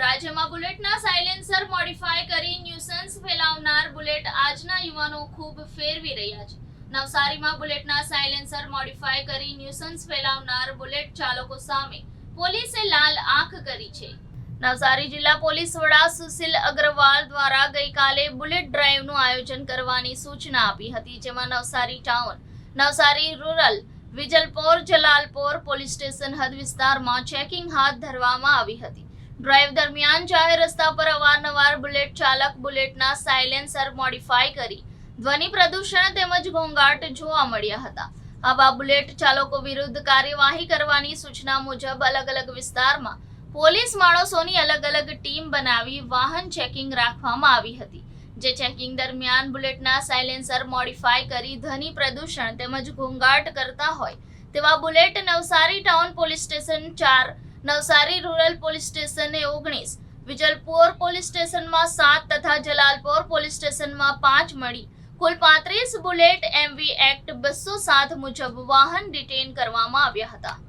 રાજ્યમાં બુલેટના silencer modify કરી ન્યુસન્સ ફેલાવનાર બુલેટ આજના યુવાનો ખૂબ ફેરવી રહ્યા છે. નવસારીમાં બુલેટના સાયલેન્સર મોડિફાય કરી ન્યુસન્સ ફેલાવનાર બુલેટ ચાલકો સામે પોલીસે લાલ આંખ કરી છે. નવસારી જિલ્લા પોલીસ વડા સુશીલ અગ્રવાલ દ્વારા ગઈકાલે બુલેટ ડ્રાઈવનું આયોજન કરવાની સૂચના આપી હતી, જેમાં Navsari town, Navsari rural, Vijalpor, Jalalpor police station હદ વિસ્તારમાં ચેકિંગ હાથ ધરવામાં આવી હતી. ડ્રાઈવ દરમિયાન જાહેર રસ્તા પર અવારનવાર બુલેટ ચાલક બુલેટના સાયલેન્સર મોડિફાય કરી ધ્વનિ પ્રદૂષણ તેમજ ઘોંઘાટ જોવા મળ્યા હતા. આવા બુલેટ ચાલકો વિરુદ્ધ કાર્યવાહી કરવાની સૂચના મુજબ અલગ અલગ વિસ્તારમાં પોલીસ માણસોની અલગ અલગ ટીમ બનાવી વાહન ચેકિંગ રાખવામાં આવી હતી, જે ચેકિંગ દરમિયાન બુલેટના સાયલેન્સર મોડિફાય કરી ધ્વનિ પ્રદૂષણ તેમજ ઘોંઘાટ કરતા હોય તેવા bullet Navsari town police station ચાર નવસારી રૂરલ પોલીસ સ્ટેશને ઓગણીસ, વિજલપોર પોલીસ સ્ટેશનમાં સાત તથા જલાલપોર પોલીસ સ્ટેશનમાં પાંચ મળી. કુલ પાંત્રીસ બુલેટ એમવી એક્ટ બસો સાત મુજબ વાહન ડિટેન કરવામાં આવ્યા હતા.